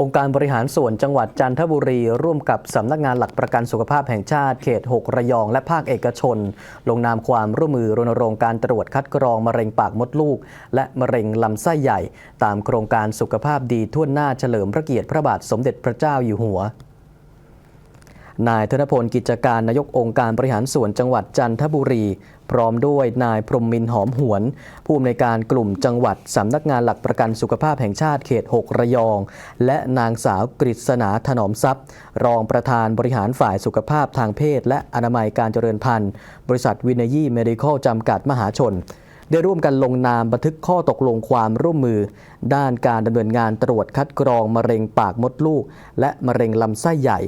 องค์การบริหารส่วนจังหวัดจันทบุรี ร่วมกับสำนักงานหลักประกันสุขภาพแห่งชาติเขต 6 ระยองและภาคเอกชน ลงนามความร่วมมือรณรงค์การตรวจคัดกรองมะเร็งปากมดลูก และมะเร็งลำไส้ใหญ่ ตามโครงการสุขภาพดีทั่วหน้าเฉลิมพระเกียรติพระบาทสมเด็จพระเจ้าอยู่หัว นายธนพลกิจการนายกองค์การบริหารส่วนจังหวัดจันทบุรี พร้อมด้วยนายพรมมินหอมหวน ผู้อำนวยการกลุ่มจังหวัดสำนักงานหลักประกันสุขภาพแห่งชาติเขต 6 ระยอง และนางสาวกฤษณาถนอมทรัพย์ รองประธานบริหารฝ่ายสุขภาพทางเพศ และอนามัยการเจริญพันธุ์ บริษัทวินยี่เมดิคอลจำกัดมหาชนได้ร่วมกันลงนามบันทึกข้อตกลงความร่วมมือ ด้านการดำเนินงานตรวจคัดกรองมะเร็งปากมดลูก และมะเร็งลำไส้ใหญ่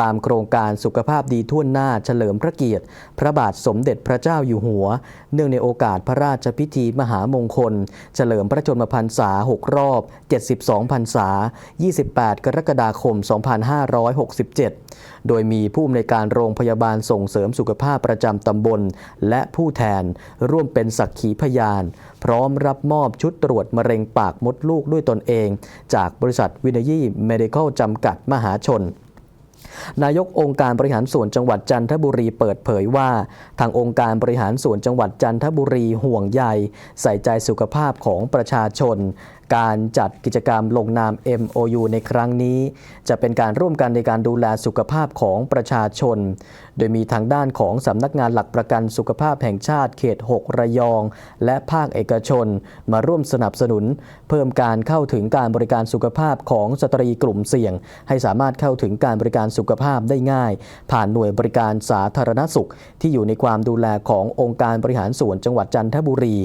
ตามโครงการสุขภาพดีทั่วหน้าเฉลิมพระเกียรติ พระบาทสมเด็จพระเจ้าอยู่หัว เนื่องในโอกาสพระราชพิธีมหามงคล เฉลิมพระชนมพรรษา 6 รอบ 72 พรรษา 28 กรกฎาคม 2567 โดยมีผู้อำนวยการโรงพยาบาลส่งเสริมสุขภาพประจำตำบล และผู้แทนร่วมเป็นสักขีพยาน พร้อมรับมอบชุดตรวจมะเร็งปากมดลูกด้วยตนเอง จากบริษัทวินยี่เมดิคอลจำกัดมหาชน นายกองค์การบริหารส่วนจังหวัดจันทบุรีเปิดเผยว่า ทางองค์การบริหารส่วนจังหวัดจันทบุรีห่วงใยใส่ใจสุขภาพของประชาชน การจัดกิจกรรมลงนาม MOU ในครั้งนี้ จะเป็นการร่วมกันในการดูแลสุขภาพของประชาชน โดยมีทางด้านของสำนักงานหลักประกันสุขภาพแห่งชาติเขต 6 ระยอง และภาคเอกชน มาร่วมสนับสนุน เพิ่มการเข้าถึงการบริการสุขภาพของสตรีกลุ่มเสี่ยง ให้สามารถเข้าถึงการบริการสุขภาพได้ง่าย ผ่านหน่วยบริการสาธารณสุข ที่อยู่ในความดูแลขององค์การบริหารส่วนจังหวัดจันทบุรี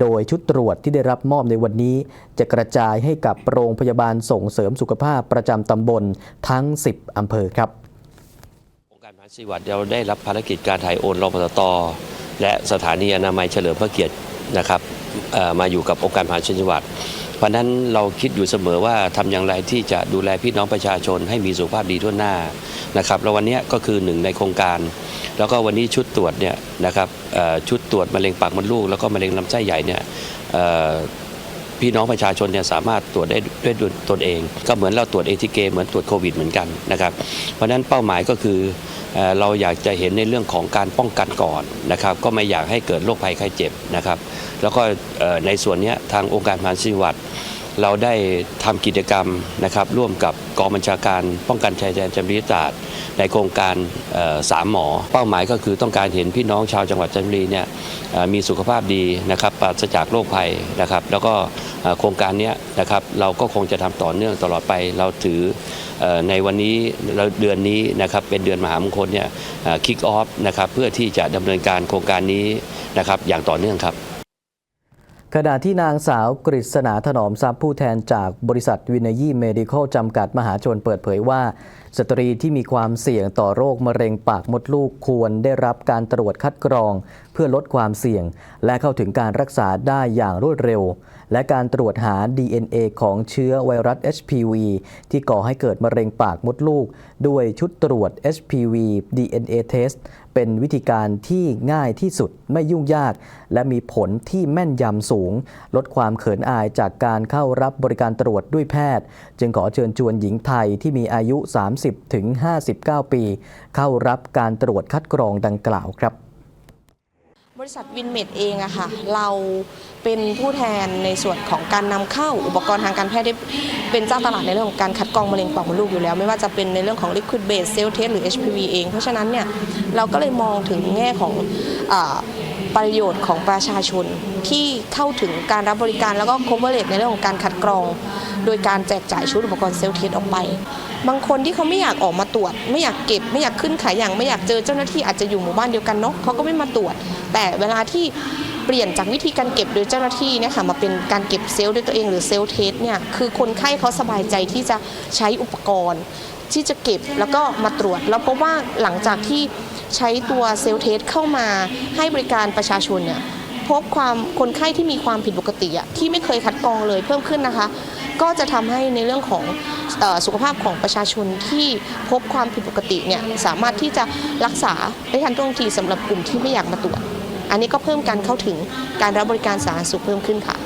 โดยชุดตรวจที่ได้รับมอบในวันนี้จะกระจายให้กับโรงพยาบาลส่งเสริมสุขภาพประจำตำบลทั้ง 10 อำเภอครับองค์การพันศิวัตรเราได้รับภารกิจการถ่ายโอนรพตและสถานีอนามัยเฉลิมพระเกียรตินะครับมาอยู่กับองค์การพันจังหวัดเพราะนั้นเราคิดอยู่เสมอว่าทำอย่างไรที่จะดูแลพี่น้องประชาชนให้มีสุขภาพดีทั่วหน้านะครับแล้ววันนี้ก็คือหนึ่งในโครงการ แล้วก็วันนี้ชุดตรวจเนี่ยนะครับชุดตรวจมะเร็งปากมดลูกแล้วก็มะเร็งลำไส้ใหญ่เนี่ย พี่น้องประชาชนเนี่ยสามารถตรวจได้ด้วยตนเอง ก็เหมือนเราตรวจเอทีเเหมือนตรวจโควิดเหมือนกันนะครับเพราะฉะนั้นเป้าหมายก็คือเราอยากจะเห็นในเรื่องของการป้องกันก่อนนะครับก็ไม่อยากให้เกิดโรคภัยไข้เจ็บนะครับแล้วก็ในส่วนนี้ทางองค์การพาณิชย์วัดเราได้ทำกิจกรรมนะครับร่วมกับกองบัญชาการป้องกันชายแดนจำรีศาสตร์ในโครงการสามหมอ เป้าหมายก็คือต้องการเห็นพี่น้องชาวจังหวัดจันทบุรีเนี่ยมีสุขภาพดีนะครับปราศจากโรคภัยนะครับแล้วก็ โครงการนี้นะครับเราก็คงจะทำต่อเนื่องตลอดไปเราถือในวันนี้เราเดือนนี้นะครับเป็นเดือนมหามงคลเนี่ยคิกออฟนะครับเพื่อที่จะดำเนินการโครงการนี้นะครับอย่างต่อเนื่องครับขณะที่นางสาวกฤษณาถนอมทรัพย์ผู้แทนจากบริษัทวินยี่เมดิคอลจำกัดมหาชนเปิดเผยว่า สตรีที่มีความเสี่ยงต่อโรคมะเร็งปากมดลูกควรได้รับการตรวจคัดกรองเพื่อลดความเสี่ยง และเข้าถึงการรักษาได้อย่างรวดเร็ว และการตรวจหา DNA ของเชื้อไวรัส HPV ที่ก่อให้เกิดมะเร็งปากมดลูก ด้วยชุดตรวจ HPV DNA test เป็นวิธีการที่ง่ายที่สุดไม่ยุ่งยาก และมีผลที่แม่นยำสูง ลดความเขินอายจากการเข้ารับบริการตรวจด้วยแพทย์ จึงขอเชิญชวนหญิงไทยที่มีอายุ 30ถึง59 ปี เข้ารับการตรวจคัดกรองดังกล่าวครับ บริษัทวินเมดเองอะค่ะเราเป็นผู้แทนในส่วนของการนำเข้าอุปกรณ์ทางการแพทย์ได้เป็นเจ้าตลาดในเรื่องของการคัดกรองมะเร็งปากมดลูกอยู่แล้ว ไม่ว่าจะเป็นในเรื่องของ liquid base cell test หรือ HPV เอง เพราะฉะนั้นเนี่ยเราก็เลยมองถึงแง่ของอประโยชน์ของประชาชนที่เข้าถึงการรับบริการแล้วก็ coverage ในเรื่องของการคัดกรอง โดยการแจกจ่ายชุดอุปกรณ์เซลล์เทสออกไป บางคนที่เขาไม่อยากออกมาตรวจ ไม่อยากเก็บ ไม่อยากขึ้นขายอย่างไม่อยากเจอเจ้าหน้าที่อาจจะอยู่หมู่บ้านเดียวกันเนาะเขาก็ไม่มาตรวจ แต่เวลาที่เปลี่ยนจากวิธีการเก็บโดยเจ้าหน้าที่เนี่ยค่ะมาเป็นการเก็บเซลล์ด้วยตัวเองหรือเซลล์เทสเนี่ยคือคนไข้เขาสบายใจที่จะใช้อุปกรณ์ ที่จะเก็บแล้วก็มาตรวจ แล้วพบว่าหลังจากที่ใช้ตัวเซลล์เทสเข้ามาให้บริการประชาชนเนี่ยพบความคนไข้ที่มีความผิดปกติอะที่ไม่เคยคัดกรองเลยเพิ่มขึ้นนะคะ ก็จะทำให้ในเรื่องของสุขภาพของประชาชนที่พบความผิดปกติเนี่ยสามารถที่จะรักษาได้ทันท่วงทีสำหรับกลุ่มที่ไม่อยากมาตรวจ อันนี้ก็เพิ่มการเข้าถึงการรับบริการสาธารณสุขเพิ่มขึ้นค่ะ